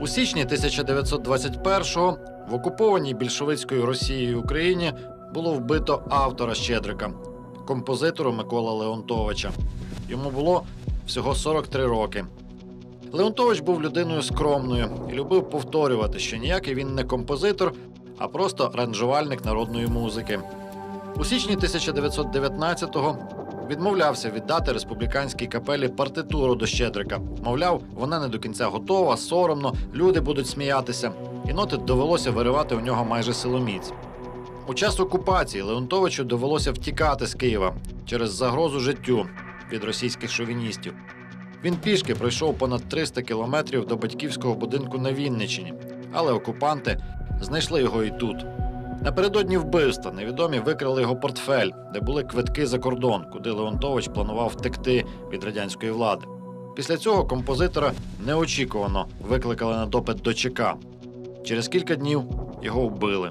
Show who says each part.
Speaker 1: У січні 1921-го в окупованій більшовицькою Росією Україні було вбито автора Щедрика, композитора Микола Леонтовича. Йому було всього 43 роки. Леонтович був людиною скромною і любив повторювати, що ніякий він не композитор, а просто аранжувальник народної музики. У січні 1919-го відмовлявся віддати республіканській капелі партитуру до Щедрика. Мовляв, вона не до кінця готова, соромно, люди будуть сміятися. І ноти довелося виривати у нього майже силоміць. У час окупації Леонтовичу довелося втікати з Києва через загрозу життю від російських шовіністів. Він пішки пройшов понад 300 кілометрів до батьківського будинку на Вінниччині, але окупанти знайшли його і тут. Напередодні вбивства невідомі викрали його портфель, де були квитки за кордон, куди Леонтович планував втекти від радянської влади. Після цього композитора неочікувано викликали на допит до ЧК. Через кілька днів його вбили.